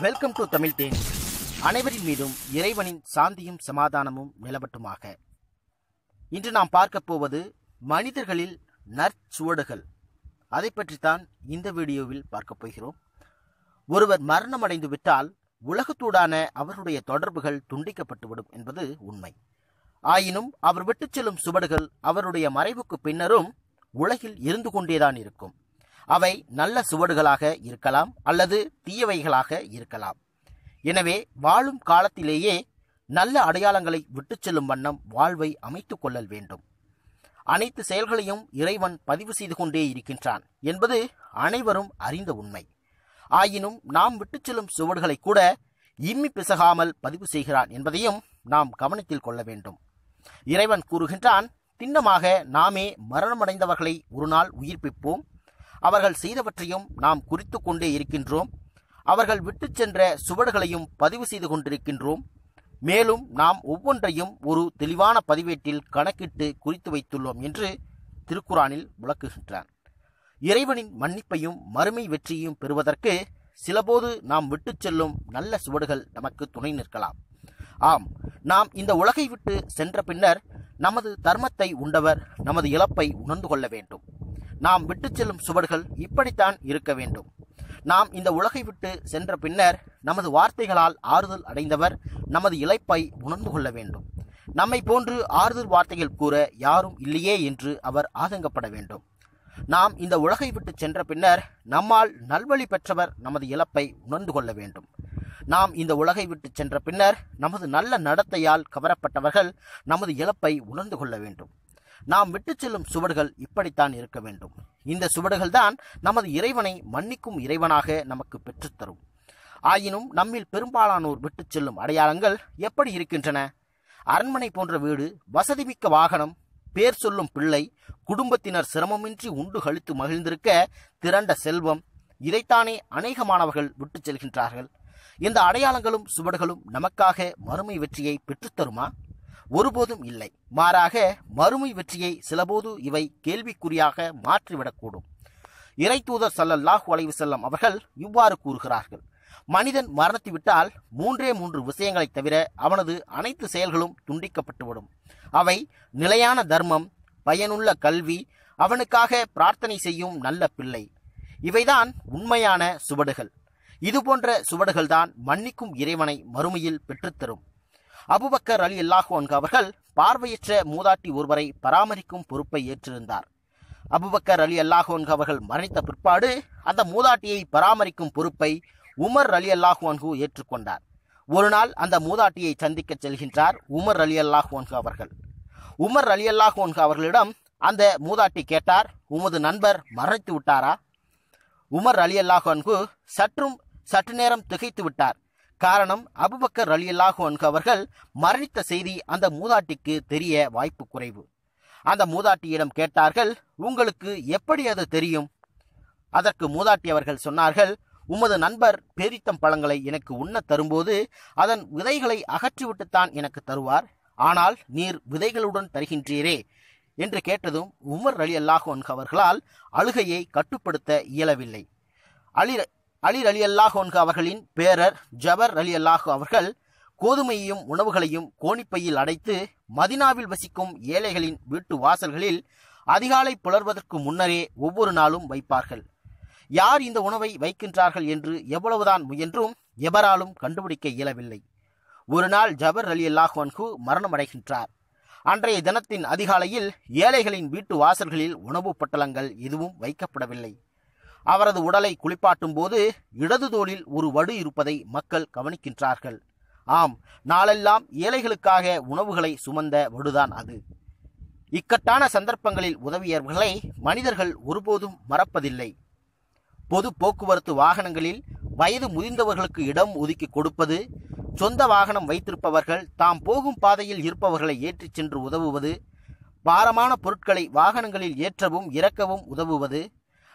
Welcome to Tamil தேன் அனைவரின் மீதும் இறைவனின் சாந்தியும் சமாதானமும் நிலவட்டுமாக. இன்று நாம் பார்க்க போவது மனிதர்களில் நற்சுவடுகள். அதை பற்றித்தான் இந்த வீடியோவில் பார்க்க போகிறோம். ஒருவர் மரணமடைந்து விட்டால் உலகத்தூடான அவருடைய தொடர்புகள் துண்டிக்கப்பட்டுவிடும் என்பது உண்மை. ஆயினும் அவர் விட்டுச் செல்லும் சுவடுகள் அவருடைய மறைவுக்கு பின்னரும் உலகில் இருந்து கொண்டேதான் இருக்கும். அவை நல்ல சுவடுகளாக இருக்கலாம் அல்லது தீயவைகளாக இருக்கலாம். எனவே வாழும் காலத்திலேயே நல்ல அடையாளங்களை விட்டுச் செல்லும் வண்ணம் வாழ்வை அமைத்துக் கொள்ளல் வேண்டும். அனைத்து செயல்களையும் இறைவன் பதிவு செய்து கொண்டே இருக்கின்றான் என்பது அனைவரும் அறிந்த உண்மை. ஆயினும் நாம் விட்டுச் செல்லும் சுவடுகளை கூட இம்மி பிசகாமல் பதிவு செய்கிறான் என்பதையும் நாம் கவனத்தில் கொள்ள வேண்டும். இறைவன் கூறுகின்றான் திண்ணமாக நாமே மரணமடைந்தவர்களை ஒரு நாள் உயிர்ப்பிப்போம். அவர்கள் செய்தவற்றையும் நாம் குறித்து கொண்டே இருக்கின்றோம். அவர்கள் விட்டுச் சென்ற சுவடுகளையும் பதிவு செய்து கொண்டிருக்கின்றோம். மேலும் நாம் ஒவ்வொன்றையும் ஒரு தெளிவான பதிவேட்டில் கணக்கிட்டு குறித்து வைத்துள்ளோம் என்று திருக்குறானில் விளக்குகின்றார் இறைவனின் மன்னிப்பையும் மறுமை வெற்றியையும் பெறுவதற்கு சிலபோது நாம் விட்டுச் செல்லும் நல்ல சுவடுகள் நமக்கு துணை நிற்கலாம். ஆம் நாம் இந்த உலகை விட்டு சென்ற பின்னர் நமது தர்மத்தை உண்டவர் நமது இழப்பை உணர்ந்து கொள்ள வேண்டும். நாம் விட்டுச் செல்லும் சுவடுகள் இப்படித்தான் இருக்க வேண்டும். நாம் இந்த உலகை விட்டு சென்ற பின்னர் நமது வார்த்தைகளால் ஆறுதல் அடைந்தவர் நமது இழப்பை உணர்ந்து கொள்ள வேண்டும். நம்மை போன்று ஆறுதல் வார்த்தைகள் கூற யாரும் இல்லையே என்று அவர் ஆதங்கப்பட வேண்டும். நாம் இந்த உலகை விட்டு சென்ற பின்னர் நம்மால் நல்வழி பெற்றவர் நமது இழப்பை உணர்ந்து கொள்ள வேண்டும். நாம் இந்த உலகை விட்டு சென்ற பின்னர் நமது நல்ல நடத்தையால் கவரப்பட்டவர்கள் நமது இழப்பை உணர்ந்து கொள்ள வேண்டும். நாம் விட்டுச் செல்லும் சுவடுகள் இப்படித்தான் இருக்க வேண்டும். இந்த சுவடுகள் தான் நமது இறைவனை மன்னிக்கும் இறைவனாக நமக்கு பெற்றுத்தரும் ஆயினும் நம்மில் பெரும்பாலானோர் விட்டுச் செல்லும் அடையாளங்கள் எப்படி இருக்கின்றன? அரண்மனை போன்ற வீடு வசதிமிக்க வாகனம் பேர் சொல்லும் பிள்ளை குடும்பத்தினர் சிரமமின்றி உண்டு கழித்து மகிழ்ந்திருக்க திரண்ட செல்வம் இதைத்தானே அநேகமானவர்கள் விட்டுச் செல்கின்றார்கள். இந்த அடையாளங்களும் சுவடுகளும் நமக்காக மறுமை வெற்றியை பெற்றுத்தருமா ஒருபோதும் இல்லை. மாறாக மறுமை வெற்றியை சிலபோது இவை கேள்விக்குறியாக மாற்றிவிடக்கூடும். இறை தூதர் சல்லல்லாஹு அலைவு செல்லம் அவர்கள் இவ்வாறு கூறுகிறார்கள். மனிதன் மரணத்திவிட்டால் மூன்றே மூன்று விஷயங்களை தவிர அவனது அனைத்து செயல்களும் துண்டிக்கப்பட்டுவிடும். அவை நிலையான தர்மம் பயனுள்ள கல்வி அவனுக்காக பிரார்த்தனை செய்யும் நல்ல பிள்ளை. இவைதான் உண்மையான சுவடுகள். இதுபோன்ற சுவடுகள்தான் மன்னிக்கும் இறைவனை மறுமையில் பெற்றுத்தரும். அபுபக்கர் அலி அல்லாஹு அவர்கள் பார்வையற்ற மூதாட்டி ஒருவரை பராமரிக்கும் பொறுப்பை ஏற்றிருந்தார். அபுபக்கர் அலி அல்லாஹு அவர்கள் மரணித்த பிற்பாடு அந்த மூதாட்டியை பராமரிக்கும் பொறுப்பை உமர் அலி அல்லாஹோன்கு ஏற்றுக்கொண்டார். ஒரு நாள் அந்த மூதாட்டியை சந்திக்க செல்கின்றார் உமர் அலி அல்லாஹு அவர்கள். உமர் அலி அல்லாஹு அவர்களிடம் அந்த மூதாட்டி கேட்டார் உமது நண்பர் மரணித்து விட்டாரா? உமர் அலி அல்லாஹோன்கு சற்றும் சற்று நேரம் திகைத்து விட்டார். காரணம் அபுபக்கர் அலி அல்லாஹு அவர்கள் மரணித்த செய்தி அந்த மூதாட்டிக்கு தெரிய வாய்ப்பு குறைவு. அந்த மூதாட்டியிடம் கேட்டார்கள் உங்களுக்கு எப்படி அது தெரியும்? அதற்கு மூதாட்டி அவர்கள் சொன்னார்கள் உமது நண்பர் பேரித்தம் பழங்களை எனக்கு உண்ண தரும்போது அதன் விதைகளை அகற்றிவிட்டுத்தான் எனக்கு தருவார். ஆனால் நீர் விதைகளுடன் தருகின்றீரே என்று கேட்டதும் உமர் அலி அல்லாஹு அவர்களால் அழுகையை கட்டுப்படுத்த இயலவில்லை. அலி அலி அலி அல்லாஹோன்கு அவர்களின் பேரர் ஜபர் அலி அல்லாஹு அவர்கள் கோதுமையையும் உணவுகளையும் கோணிப்பையில் அடைத்து மதினாவில் வசிக்கும் ஏழைகளின் வீட்டு வாசல்களில் அதிகாலை புலர்வதற்கு முன்னரே ஒவ்வொரு நாளும் வைப்பார்கள். யார் இந்த உணவை வைக்கின்றார்கள் என்று எவ்வளவுதான் முயன்றும் எவராலும் கண்டுபிடிக்க இயலவில்லை. ஒரு நாள் ஜபர் அலி அல்லாஹு மரணமடைகின்றார். அன்றைய தினத்தின் அதிகாலையில் ஏழைகளின் வீட்டு வாசல்களில் உணவுப் பொட்டலங்கள் எதுவும் வைக்கப்படவில்லை. அவரது உடலை குளிப்பாட்டும் போது இடது தோளில் ஒரு வடு இருப்பதை மக்கள் கவனிக்கின்றார்கள். ஆம் நாளெல்லாம் ஏழைகளுக்காக உணவுகளை சுமந்த வடுதான் அது. இக்கட்டான சந்தர்ப்பங்களில் உதவியவர்களை மனிதர்கள் ஒருபோதும் மறப்பதில்லை. பொது போக்குவரத்து வாகனங்களில் வயது முதிர்ந்தவர்களுக்கு இடம் ஒதுக்கி கொடுப்பது சொந்த வாகனம் வைத்திருப்பவர்கள் தாம் போகும் பாதையில் இருப்பவர்களை ஏற்றிச் சென்று உதவுவது பாரமான பொருட்களை வாகனங்களில் ஏற்றவும் இறக்கவும் உதவுவது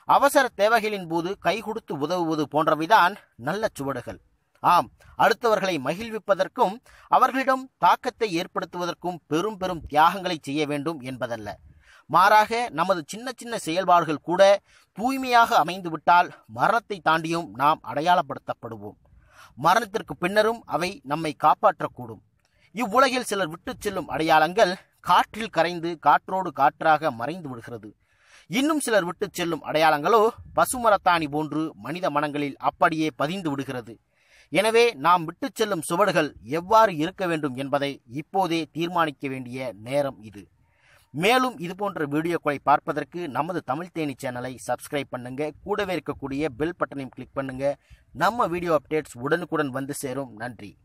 அவசர தேவைகளின் போது கை கொடுத்து உதவுவது போன்றவைதான் நல்ல சுவடுகள். ஆம் அடுத்தவர்களை மகிழ்விப்பதற்கும் அவர்களிடம் தாக்கத்தை ஏற்படுத்துவதற்கும் பெரும் பெரும் தியாகங்களை செய்ய வேண்டும் என்பதல்ல. மாறாக நமது சின்ன சின்ன செயல்பாடுகள் கூட தூய்மையாக அமைந்துவிட்டால் மரணத்தை தாண்டியும் நாம் அடையாளப்படுத்தப்படுவோம். மரணத்திற்கு பின்னரும் அவை நம்மை காப்பாற்றக்கூடும். இவ்வுலகில் சிலர் விட்டுச் செல்லும் அடையாளங்கள் காற்றில் கரைந்து காற்றோடு காற்றாக மறைந்து விடுகிறது. இன்னும் சிலர் விட்டுச் செல்லும் அடையாளங்களோ பசுமரத்தாணி போன்று மனித மனங்களில் அப்படியே பதிந்து விடுகிறது. எனவே நாம் விட்டுச் செல்லும் சுவடுகள் எவ்வாறு இருக்க வேண்டும் என்பதை இப்போதே தீர்மானிக்க வேண்டிய நேரம் இது. மேலும் இதுபோன்ற வீடியோக்களை பார்ப்பதற்கு நமது தமிழ் தேனி சேனலை சப்ஸ்கிரைப் பண்ணுங்க. கூடவே இருக்கக்கூடிய பெல் பட்டனையும் கிளிக் பண்ணுங்க. நம்ம வீடியோ அப்டேட்ஸ் உடனுக்குடன் வந்து சேரும். நன்றி.